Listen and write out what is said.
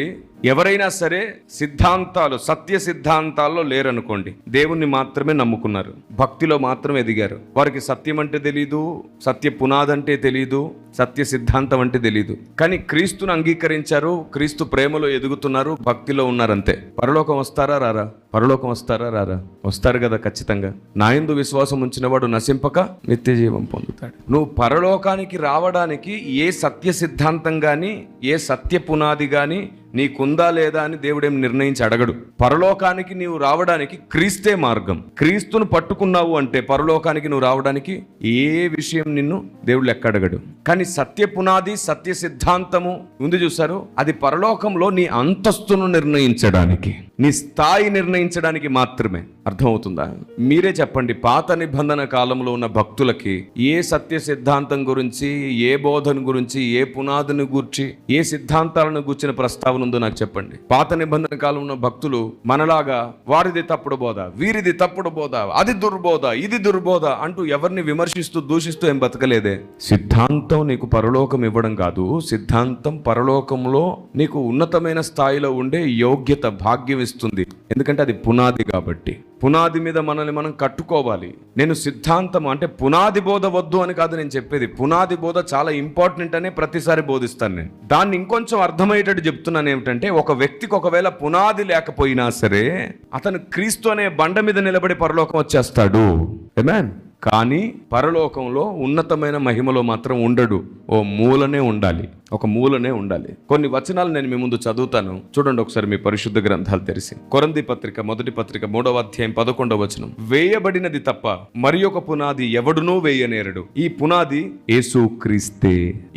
అనుకోండి ఎవరైనా సరే సిద్ధాంతాలు సత్య సిద్ధాంతాల్లో లేరనుకోండి దేవుణ్ణి మాత్రమే నమ్ముకున్నారు. భక్తిలో మాత్రమే ఎదిగారు. వారికి సత్యం అంటే తెలీదు సత్య పునాది అంటే తెలీదు సత్య సిద్ధాంతం అంటే తెలీదు. కానీ క్రీస్తును అంగీకరించారు క్రీస్తు ప్రేమలో ఎదుగుతున్నారు భక్తిలో ఉన్నారంతే. పరలోకం వస్తారా రారా? పరలోకం వస్తారా రారా? వస్తారు కదా ఖచ్చితంగా. నాయందు విశ్వాసం ఉంచినవాడు నశింపక నిత్య జీవం పొందుతాడు. నువ్వు పరలోకానికి రావడానికి ఏ సత్య సిద్ధాంతం కానీ ఏ సత్య పునాది కానీ నీకుందా లేదా అని దేవుడేం నిర్ణయించి అడగడు. పరలోకానికి నీవు రావడానికి క్రీస్తే మార్గం. క్రీస్తును పట్టుకున్నావు అంటే పరలోకానికి నువ్వు రావడానికి ఏ విషయం నిన్ను దేవుడు లెక్క అడగడు. కానీ సత్య పునాది సత్య సిద్ధాంతము ఉంది చూసారు అది పరలోకంలో నీ అంతస్తును నిర్ణయించడానికి. నీ స్థాయి నిర్ణయించడానికి మాత్రమే. అర్థమవుతుందా? మీరే చెప్పండి పాత నిబంధన కాలంలో ఉన్న భక్తులకి ఏ సత్య సిద్ధాంతం గురించి ఏ బోధన గురించి ఏ పునాదిని గూర్చి ఏ సిద్ధాంతాలను గూర్చిన ప్రస్తావన ఉందో నాకు చెప్పండి. పాత నిబంధన కాలంలో ఉన్న భక్తులు మనలాగా వారిది తప్పుడు బోధ వీరిది తప్పుడు బోధ అది దుర్బోధ ఇది దుర్బోధ అంటూ ఎవరిని విమర్శిస్తూ దూషిస్తూ ఏం బతకలేదే? సిద్ధాంతం నీకు పరలోకం ఇవ్వడం కాదు సిద్ధాంతం పరలోకంలో నీకు ఉన్నతమైన స్థాయిలో ఉండే యోగ్యత భాగ్యం ఇస్తుంది ఎందుకంటే అది పునాది కాబట్టి. పునాది మీద మనల్ని మనం కట్టుకోవాలి. నేను సిద్ధాంతం అంటే పునాది బోధ వద్దు అని కాదు నేను చెప్పేది. పునాది బోధ చాలా ఇంపార్టెంట్ అనే ప్రతిసారి బోధిస్తాను నేను. దాన్ని ఇంకొంచెం అర్థమయ్యేటట్టు చెప్తున్నాను ఏమిటంటే ఒక వ్యక్తికి ఒకవేళ పునాది లేకపోయినా సరే అతను క్రీస్తు అనే బండ మీద నిలబడి పరలోకం వచ్చేస్తాడు. Amen? కానీ పరలోకంలో ఉన్నతమైన మహిమలో మాత్రం ఉండడు. ఓ మూలనే ఉండాలి. ఒక మూలనే ఉండాలి. కొన్ని వచనాలు నేను మీ ముందు చదువుతాను. చూడండి ఒకసారి మీ పరిశుద్ధ గ్రంథాలు తెరిసి. కొరంది పత్రిక మొదటి పత్రిక మూడవ అధ్యాయం పదకొండవ వచనం. వేయబడినది తప్ప మరి ఒక పునాది ఎవడునూ వేయనేరడు. ఈ పునాది యేసు క్రీస్తే ఇక